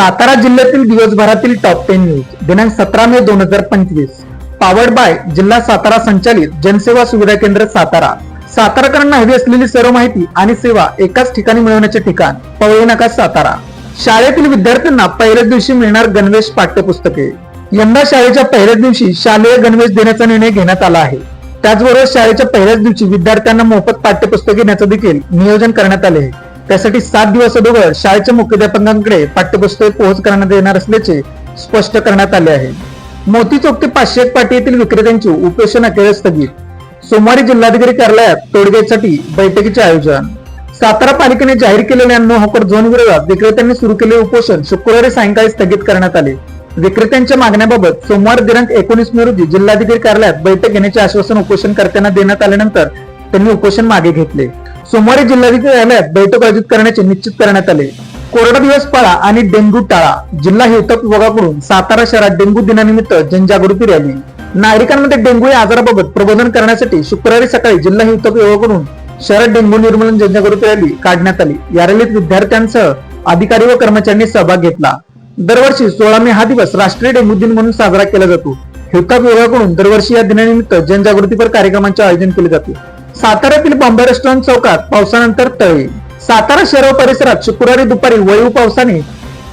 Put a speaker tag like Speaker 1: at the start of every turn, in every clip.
Speaker 1: सातारा जिल्ह्यातील दिवसभरातील top ten news दिनांक सतरा मे दोन हजार पंचवीस. पावर्ड बाय जिल्हा सातारा संचालित जनसेवा सुविधा केंद्र सातारा. साताराकरांना हवी असलेली सर्व माहिती आणि सेवा एकाच ठिकाणी मिळवण्याचे ठिकाण पवई नाका सातारा. शाळेतील विद्यार्थ्यांना पहिल्याच दिवशी मिळणार गणवेश पाठ्यपुस्तके. यंदा शाळेच्या पहिल्याच दिवशी शालेय गणवेश देण्याचा निर्णय घेण्यात आला आहे. त्याचबरोबर शाळेच्या पहिल्याच दिवशी विद्यार्थ्यांना मोफत पाठ्यपुस्तके देण्याचं देखील नियोजन करण्यात आले आहे. त्यासाठी सात दिवस अगोदर शाळेच्या मुख्याध्यापकांकडे पाठ्यपुस्तके पोहोच करण्यात येणार असल्याचे स्पष्ट करण्यात आले आहे. मोती चौक ते पाचशे एक पाटी येथील विक्रेत्यांची उपोषण अखेर स्थगित. सोमवारी जिल्हाधिकारी कार्यालयात तोडग्यासाठी बैठकीचे आयोजन. सातारा पालिकेने जाहीर केलेल्या नो हॉकर झोन विरोधात विक्रेत्यांनी सुरू केलेले उपोषण शुक्रवारी सायंकाळी स्थगित करण्यात आले. विक्रेत्यांच्या मागण्याबाबत सोमवार दिनांक एकोणीस मे रोजी जिल्हाधिकारी कार्यालयात बैठक घेण्याचे आश्वासन उपोषणकर्त्यांना देण्यात आल्यानंतर त्यांनी उपोषण मागे घेतले. सोमवारी जिल्हाधिकारी कार्यालयात बैठक आयोजित करण्याचे निश्चित करण्यात आले. कोरडा दिवस पाळा आणि डेंग्यू टाळा. जिल्हा हिवतक विभागाकडून सातारा शहरात डेंग्यू दिनानिमित्त जनजागृती रॅली. नागरिकांमध्ये डेंग्यू या आजाराबाबत प्रबोधन करण्यासाठी शुक्रवारी सकाळी जिल्हा हिवतक विभागाकडून शहरात डेंग्यू निर्मूलन जनजागृती रॅली काढण्यात आली. या रॅलीत विद्यार्थ्यांसह अधिकारी व कर्मचाऱ्यांनी सहभाग घेतला. दरवर्षी सोळा मे हा दिवस राष्ट्रीय डेंग्यू दिन म्हणून साजरा केला जातो. हिवताप विभागाकडून दरवर्षी या दिनानिमित्त जनजागृतीपर कार्यक्रमांचे आयोजन केले जाते. साताऱ्यातील बॉम्बे रेस्टॉरंट चौकात पावसानंतर तळे. सातारा शहर व परिसरात शुक्रवारी दुपारी वळीव पावसाने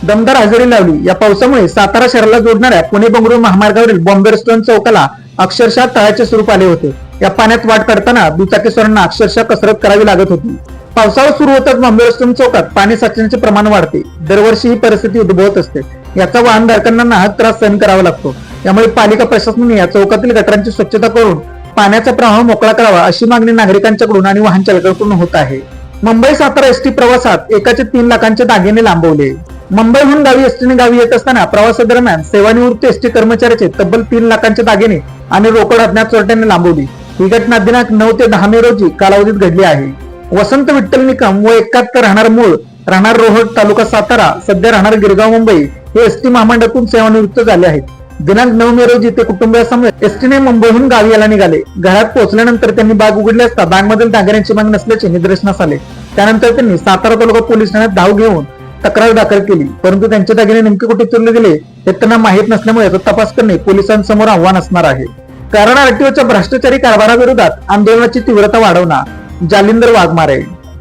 Speaker 1: दमदार हजेरी लावली. या पावसामुळे सातारा शहराला जोडणाऱ्या पुणे बंगळुरू महामार्गावरील बॉम्बे रेस्टॉरंट चौकाला अक्षरशः तळाचे स्वरूप आले होते. या पाण्यात वाट करताना दुचाकीस्वारांना अक्षरशः कसरत करावी लागत होती. पावसाळा सुरू होताच बॉम्बे रेस्टॉरंट चौकात पाणी साचण्याचे प्रमाण वाढते. दरवर्षी ही परिस्थिती उद्भवत असते. याचा वाहनधारकांना नाहक त्रास सहन करावा लागतो. त्यामुळे पालिका प्रशासनाने या चौकातील गटारांची स्वच्छता करून पाण्याचा प्रवाह मोकळा करावा अशी मागणी नागरिकांच्याकडून आणि वाहन चालकांकडून होत आहे. मुंबई सातारा एसटी प्रवासात एकाचे तीन लाखांचे दागिने लांबवले. मुंबईहून गावी एसटीने गावी येत असताना प्रवासादरम्यान सेवानिवृत्त एसटी कर्मचाऱ्याचे तब्बल तीन लाखांचे दागिने आणि रोकड अज्ञात चोरट्याने लांबवली. ही घटना दिनांक नऊ ते दहा मे रोजी कालावधीत घडली आहे. वसंत विठ्ठल निकम व एकाहत्तर राहणार मूळ राहणार रोहट तालुका सातारा सध्या राहणार गिरगाव मुंबई हे एसटी महामंडळातून सेवानिवृत्त झाले आहेत. दिनांक नऊ मे रोजी ते कुटुंबियासमवेत एसटीने मुंबईहून गावी यायला निघाले. घरात पोहोचल्यानंतर त्यांनी बाग उघडली असता बॅगमधील दागिन्यांची मागणी नसल्याचे निदर्शनास आले. त्यानंतर त्यांनी सातारा तालुका पोलीस ठाण्यात धाव घेऊन तक्रार दाखल केली. परंतु त्यांचे दागिने नेमके कुठे चोरले गेले हे त्यांना माहीत नसल्यामुळे तो तपास करणे पोलिसांसमोर आव्हान असणार आहे. कारण आरटीओच्या भ्रष्टाचारी कारभाराविरोधात आंदोलनाची तीव्रता वाढवणार जालिंदर वाघमारे.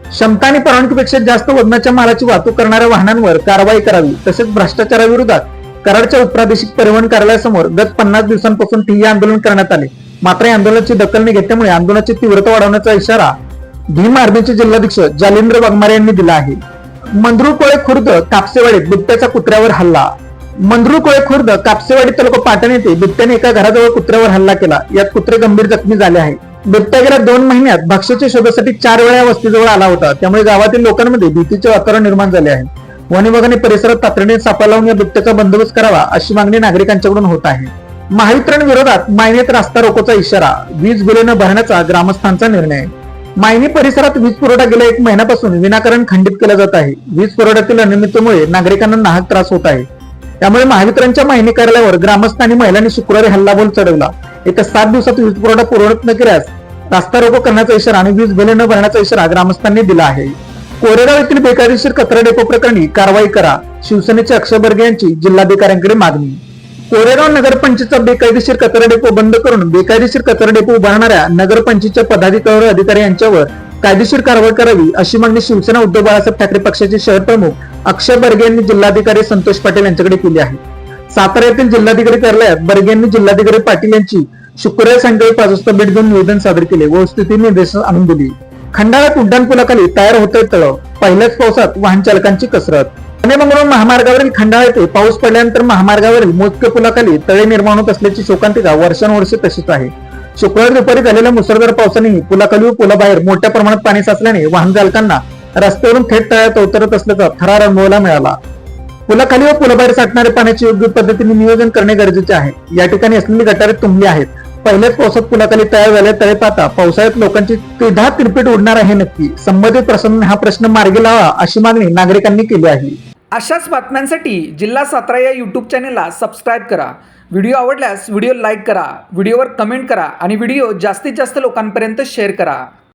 Speaker 1: क्षमता आणि परवानगीपेक्षा जास्त वजनाच्या मालाची वाहतूक करणाऱ्या वाहनांवर कारवाई करावी तसेच भ्रष्टाचाराविरोधात कराडच्या उपप्रादेशिक परिवहन कार्यालयासमोर गत पन्नास दिवसांपासून ठिय्या आंदोलन करण्यात आले. मात्र या आंदोलनाची दखल न घेतल्यामुळे आंदोलनाची तीव्रता वाढवण्याचा इशारा भीम आर्मीचे जिल्हाध्यक्ष जालिंद्र वाघमारे यांनी दिला आहे. मंद्रुकोळे खुर्द कापसेवाडीत बिबट्याचा कुत्र्यावर हल्ला. मंद्रुकोळे खुर्द कापसेवाडी तालुका पाटण येथे बिबट्याने एका घराजवळ कुत्र्यावर हल्ला केला. यात कुत्रे गंभीर जखमी झाले आहे बिबट्या गेल्या दोन महिन्यात भक्ष्याच्या शोधासाठी चार वेळा या वस्तीजवळ आला होता. त्यामुळे गावातील लोकांमध्ये भीतीचे वातावरण निर्माण झाले आहे. वन विभागाने परिसरात तातडीने सापळा लावून या बिबट्याचा बंदोबस्त करावा अशी मागणी नागरिकांच्याकडून होत आहे. महावितरण विरोधात मायनेत रास्ता रोकोचा इशारा वीज बिले न भरण्याचा ग्रामस्थांचा निर्णय. मायनी परिसरात वीज पुरवठा गेल्या एक महिन्यापासून विनाकारण खंडित केला जात आहे. वीज पुरवठ्यातील अनियमिततेमुळे नागरिकांना नाहक त्रास होत आहे. त्यामुळे महावितरणच्या मायनी कार्यालयावर ग्रामस्थ आणि महिलांनी शुक्रवारी हल्लाबोल चढवला. एका सात दिवसात वीज पुरवठा पुरवठा न केल्यास रास्ता रोको करण्याचा इशारा आणि वीज बिले न भरण्याचा इशारा ग्रामस्थांनी दिला आहे. कोरेगाव येथील बेकायदेशीर कचरा डेपो प्रकरणी कारवाई करा. शिवसेनेचे अक्षय बर्गे यांची जिल्हाधिकाऱ्यांकडे मागणी. कोरेगाव नगरपंचायतचा बेकायदेशीर कचरा डेपो बंद करून बेकायदेशीर कचरा डेपो उभारणाऱ्या नगरपंचायतच्या पदाधिकारी अधिकारी यांच्यावर कायदेशीर कारवाई करावी अशी मागणी शिवसेना उद्धव बाळासाहेब ठाकरे पक्षाचे शहर प्रमुख अक्षय बर्गे यांनी जिल्हाधिकारी संतोष पाटील यांच्याकडे केली आहे. सातारा येथील जिल्हाधिकारी कार्यालयात बर्गे यांनी जिल्हाधिकारी पाटील यांची शुक्रवारी संध्याकाळी पाच वाजता भेट घेऊन निवेदन सादर केले व स्थिती निर्देश आणून दिली. खंडाळ्यात उड्डाणपुलाखाली तयार होतंय तळ. पहिल्याच पावसात वाहन चालकांची कसरत. पुणे मंगळूर महामार्गावरील खंडाळा येथे पाऊस पडल्यानंतर महामार्गावरील मोजके पुलाखाली तळे निर्माण होत असल्याची शोकांतिका वर्षानुवर्षे तशीच आहे. शुक्रवारी दुपारी झालेल्या मुसळधार पावसानेही पुलाखाली व पुलाबाहेर मोठ्या प्रमाणात पाणी साचल्याने वाहन चालकांना रस्त्यावरून थेट तळ्यात उतरत असल्याचा थरार अनुभवायला मिळाला. पुलाखाली व पुलाबाहेर साठणाऱ्या पाण्याचे योग्य पद्धतीने नियोजन करणे गरजेचे आहे. या ठिकाणी असलेली गटारे तुंबली आहेत. पहिल्याच पावसात पुलाखाली तयार झाले तळे पाहता पावसाळ्यात लोकांची तिढा तिरपीट उडणार आहे नक्की. संबंधित प्रसंग हा प्रश्न मार्गी लावा अशी मागणी नागरिकांनी केली आहे.
Speaker 2: अशाच बातम्यांसाठी जिल्हा सातारा या यूट्यूब चॅनेलला सबस्क्राईब करा. व्हिडिओ आवडल्यास व्हिडिओ लाईक करा व्हिडिओवर कमेंट करा आणि व्हिडिओ जास्तीत जास्त लोकांपर्यंत शेअर करा.